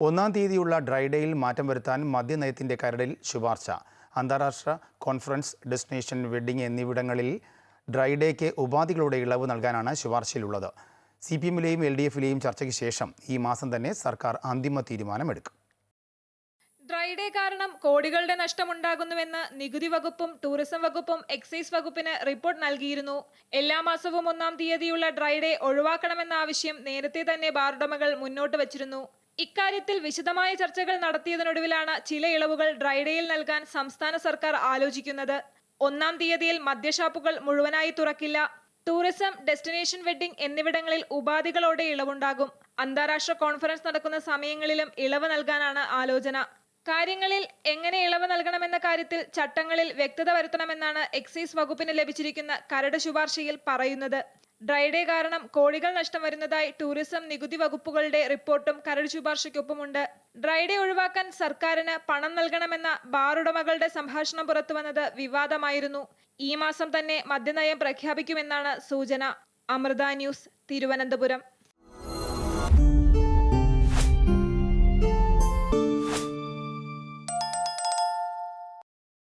ഒന്നാം തീയതിയുള്ള ഡ്രൈഡേയിൽ മാറ്റം വരുത്താൻ മദ്യനയത്തിന്റെ കരടിൽ ശുപാർശ. അന്താരാഷ്ട്ര കോൺഫറൻസ് ഡെസ്റ്റിനേഷൻ വെഡ്ഡിംഗ് എന്നിവിടങ്ങളിൽ ഡ്രൈഡേക്ക് ഉപാധികളുടെ ഇളവ് നൽകാനാണ് ശുപാർശയിലുള്ളത്. സി പി എമ്മിലെയും എൽ ഡി എഫിലെയും ചർച്ചയ്ക്ക് ശേഷം ഈ മാസം തന്നെ സർക്കാർ അന്തിമ തീരുമാനമെടുക്കും. ഡ്രൈഡേ കാരണം കോടികളുടെ നഷ്ടമുണ്ടാകുന്നുവെന്ന് നികുതി വകുപ്പും ടൂറിസം വകുപ്പും എക്സൈസ് വകുപ്പിന് റിപ്പോർട്ട് നൽകിയിരുന്നു. എല്ലാ മാസവും ഒന്നാം തീയതിയുള്ള ഡ്രൈഡേ ഒഴിവാക്കണമെന്ന ആവശ്യം നേരത്തെ തന്നെ ബാറുടമകൾ മുന്നോട്ട് വച്ചിരുന്നു. ഇക്കാര്യത്തിൽ വിശദമായ ചർച്ചകൾ നടത്തിയതിനൊടുവിലാണ് ചില ഇളവുകൾ ഡ്രൈഡേയിൽ നൽകാൻ സംസ്ഥാന സർക്കാർ ആലോചിക്കുന്നത്. ഒന്നാം തീയതിയിൽ മദ്യഷാപ്പുകൾ മുഴുവനായി തുറക്കില്ല. ടൂറിസം ഡെസ്റ്റിനേഷൻ വെഡ്ഡിംഗ് എന്നിവിടങ്ങളിൽ ഉപാധികളോടെ ഇളവുണ്ടാകും. അന്താരാഷ്ട്ര കോൺഫറൻസ് നടക്കുന്ന സമയങ്ങളിലും ഇളവ് നൽകാനാണ് ആലോചന. കാര്യങ്ങളിൽ എങ്ങനെ ഇളവ് നൽകണമെന്ന കാര്യത്തിൽ ചട്ടങ്ങളിൽ വ്യക്തത വരുത്തണമെന്നാണ് എക്സൈസ് വകുപ്പിന് ലഭിച്ചിരിക്കുന്ന കരട് ശുപാർശയിൽ പറയുന്നത്. ഡ്രൈ ഡേ കാരണം കോടികൾ നഷ്ടം വരുന്നതായി ടൂറിസം നികുതി വകുപ്പുകളുടെ റിപ്പോർട്ടും കരട് ശുപാർശയ്ക്കൊപ്പമുണ്ട്. ഡ്രൈഡേ ഒഴിവാക്കാൻ സർക്കാരിന് പണം നൽകണമെന്ന ബാറുടമകളുടെ സംഭാഷണം പുറത്തുവന്നത് വിവാദമായിരുന്നു. ഈ മാസം തന്നെ മദ്യനയം പ്രഖ്യാപിക്കുമെന്നാണ് സൂചന. അമൃത ന്യൂസ് തിരുവനന്തപുരം.